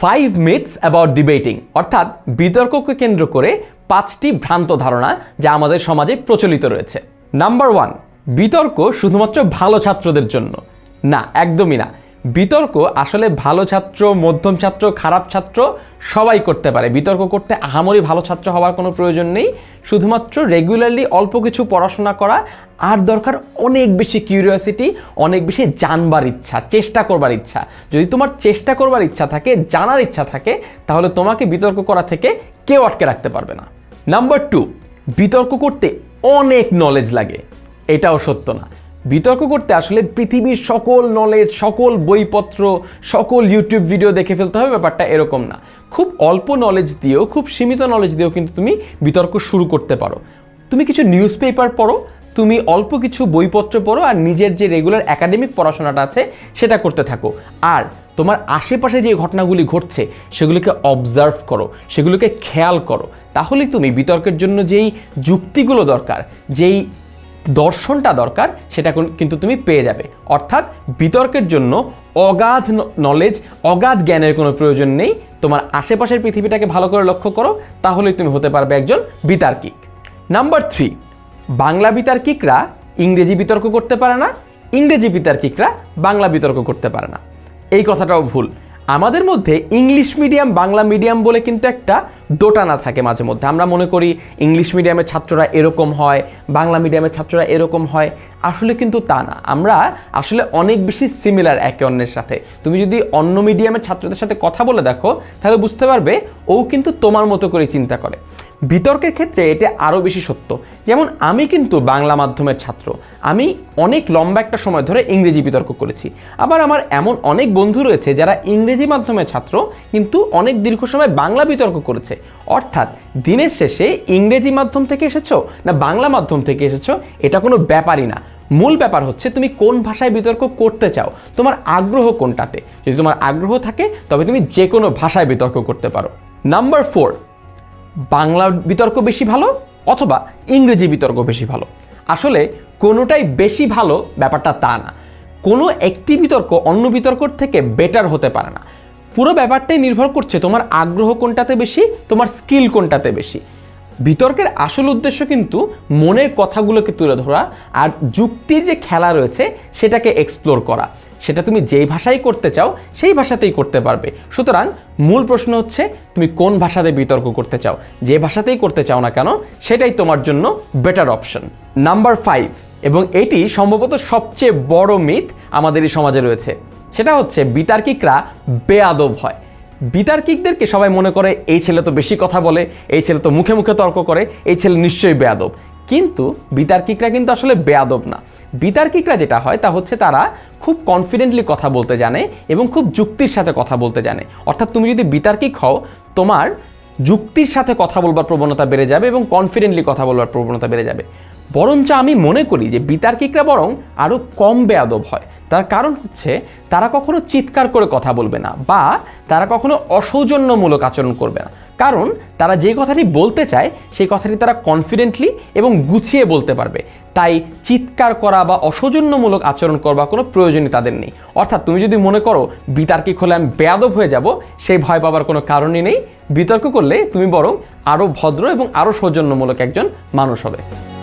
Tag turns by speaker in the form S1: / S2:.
S1: Five myths about debating অর্থাৎ বিতর্ককে কেন্দ্র করে পাঁচটি ভ্রান্ত ধারণা যা আমাদের সমাজে প্রচলিত রয়েছে। নাম্বার ওয়ান বিতর্ক শুধুমাত্র ভালো ছাত্রদের জন্য। না, একদমই না। বিতর্ক আসলে ভালো ছাত্র, মধ্যম ছাত্র, খারাপ ছাত্র সবাই করতে পারে। বিতর্ক করতে আহামরি ভালো ছাত্র হওয়ার কোনো প্রয়োজন নেই। শুধুমাত্র রেগুলারলি অল্প কিছু পড়াশোনা করা আর দরকার অনেক বেশি কিউরিয়াসিটি অনেক বেশি জানবার ইচ্ছা, চেষ্টা করবার ইচ্ছা। যদি তোমার চেষ্টা করবার ইচ্ছা থাকে, জানার ইচ্ছা থাকে, তাহলে তোমাকে বিতর্ক করা থেকে কেউ আটকে রাখতে পারবে না। নাম্বার টু বিতর্ক করতে অনেক নলেজ লাগে। এটাও সত্য না। বিতর্ক করতে আসলে পৃথিবীর সকল নলেজ সকল বইপত্র, সকল ইউটিউব ভিডিও দেখে ফেলতে হবে, ব্যাপারটা এরকম না। খুব অল্প নলেজ দিয়েও, খুব সীমিত নলেজ দিয়েও কিন্তু তুমি বিতর্ক শুরু করতে পারো। তুমি কিছু নিউজ পেপার পড়ো, তুমি অল্প কিছু বইপত্র পড়ো আর নিজের যে রেগুলার একাডেমিক পড়াশোনাটা আছে, সেটা করতে থাকো। আর তোমার আশেপাশে যে ঘটনাগুলি ঘটছে, সেগুলিকে অবজার্ভ করো, সেগুলোকে খেয়াল করো। তাহলে তুমি বিতর্কের জন্য যেই যুক্তিগুলো দরকার, যেই দর্শনটা দরকার, সেটা কোন- কিন্তু তুমি পেয়ে যাবে। অর্থাৎ বিতর্কের জন্য অগাধ নলেজ অগাধ জ্ঞানের কোনো প্রয়োজন নেই। তোমার আশেপাশের পৃথিবীটাকে ভালো করে লক্ষ্য করো, তাহলেই তুমি হতে পারবে একজন বিতার্কিক। নাম্বার থ্রি, বাংলা বিতার্কিকরা ইংরেজি বিতর্ক করতে পারে না, ইংরেজি বিতার্কিকরা বাংলা বিতর্ক করতে পারে না। এই কথাটাও ভুল। আমাদের মধ্যে ইংলিশ মিডিয়াম, বাংলা মিডিয়াম বলে কিন্তু একটা দোটানা থাকে মাঝে মধ্যে। আমরা মনে করি ইংলিশ মিডিয়ামের ছাত্ররা এরকম হয়, বাংলা মিডিয়ামের ছাত্ররা এরকম হয়। আসলে কিন্তু তা না। আমরা আসলে অনেক বেশি সিমিলার একে অন্যের সাথে। তুমি যদি অন্য মিডিয়ামের ছাত্রদের সাথে কথা বলে দেখো, তাহলে বুঝতে পারবে ও কিন্তু তোমার মতো করে চিন্তা করে। বিতর্কের ক্ষেত্রে এটা আরও বেশি সত্য। যেমন, আমি কিন্তু বাংলা মাধ্যমের ছাত্র। আমি অনেক লম্বা একটা সময় ধরে ইংরেজি বিতর্ক করেছি। আবার আমার এমন অনেক বন্ধু রয়েছে যারা ইংরেজি মাধ্যমের ছাত্র, কিন্তু অনেক দীর্ঘ সময় বাংলা বিতর্ক করেছে। অর্থাৎ, দিনের শেষে ইংরেজি মাধ্যম থেকে এসেছ না বাংলা মাধ্যম থেকে এসেছ, এটা কোনো ব্যাপারই না। মূল ব্যাপার হচ্ছে, তুমি কোন ভাষায় বিতর্ক করতে চাও? তোমার আগ্রহ কোনটাতে? যদি তোমার আগ্রহ থাকে, তবে তুমি যে কোনো ভাষায় বিতর্ক করতে পারো। নাম্বার ফোর বাংলা বিতর্ক বেশি ভালো অথবা ইংরেজি বিতর্ক বেশি ভালো? আসলে কোনোটাই বেশি ভালো ব্যাপারটা তা না। কোনো একটি বিতর্ক অন্য বিতর্কর থেকে বেটার হতে পারে না। পুরো ব্যাপারটাই নির্ভর করছে তোমার আগ্রহ কোনটাতে বেশি, তোমার স্কিল কোনটাতে বেশি। বিতর্কের আসল উদ্দেশ্য কিন্তু মনের কথাগুলোকে তুলে ধরা আর যুক্তির যে খেলা রয়েছে সেটাকে এক্সপ্লোর করা। সেটা তুমি যেই ভাষায় করতে চাও, সেই ভাষাতেই করতে পারবে। সুতরাং মূল প্রশ্ন হচ্ছে, তুমি কোন ভাষাতে বিতর্ক করতে চাও? যে ভাষাতেই করতে চাও না কেন, সেটাই তোমার জন্য বেটার অপশন নাম্বার ফাইভ এবং এটি সম্ভবত সবচেয়ে বড় মিথ আমাদের এই সমাজে রয়েছে। সেটা হচ্ছে, বিতার্কিকরা বেয়াদব হয়। বিতার্কিকদেরকে সবাই মনে করে, এই ছেলে তো বেশি কথা বলে, এই ছেলে তো মুখে মুখে তর্ক করে, এই ছেলে নিশ্চয়ই বেয়াদব। কিন্তু বিতার্কিকরা কিন্তু আসলে বেয়াদব না। বিতার্কিকরা যেটা হয়, তা হচ্ছে তারা খুব কনফিডেন্টলি কথা বলতে জানে এবং খুব যুক্তির সাথে কথা বলতে জানে। অর্থাৎ তুমি যদি বিতার্কিক হও, তোমার যুক্তির সাথে কথা বলবার প্রবণতা বেড়ে যাবে এবং কনফিডেন্টলি কথা বলবার প্রবণতা বেড়ে যাবে। বরঞ্চ আমি মনে করি যে বিতার্কিকরা বরং আরও কম বেয়াদব হয়। তার কারণ হচ্ছে, তারা কখনো চিৎকার করে কথা বলবে না বা তারা কখনো অসৌজন্যমূলক আচরণ করবে না। কারণ, তারা যে কথাটি বলতে চায়, সেই কথাটি তারা কনফিডেন্টলি এবং গুছিয়ে বলতে পারবে। তাই চিৎকার করা বা অসৌজন্যমূলক আচরণ করবা কোনো প্রয়োজনই তাদের নেই। অর্থাৎ তুমি যদি মনে করো, বিতার্কিক হলে আমি বেয়াদব হয়ে যাব, সেই ভয় পাবার কোনো কারণই নেই। বিতর্ক করলে তুমি বরং আরও ভদ্র এবং আরও সৌজন্যমূলক একজন মানুষ হবে।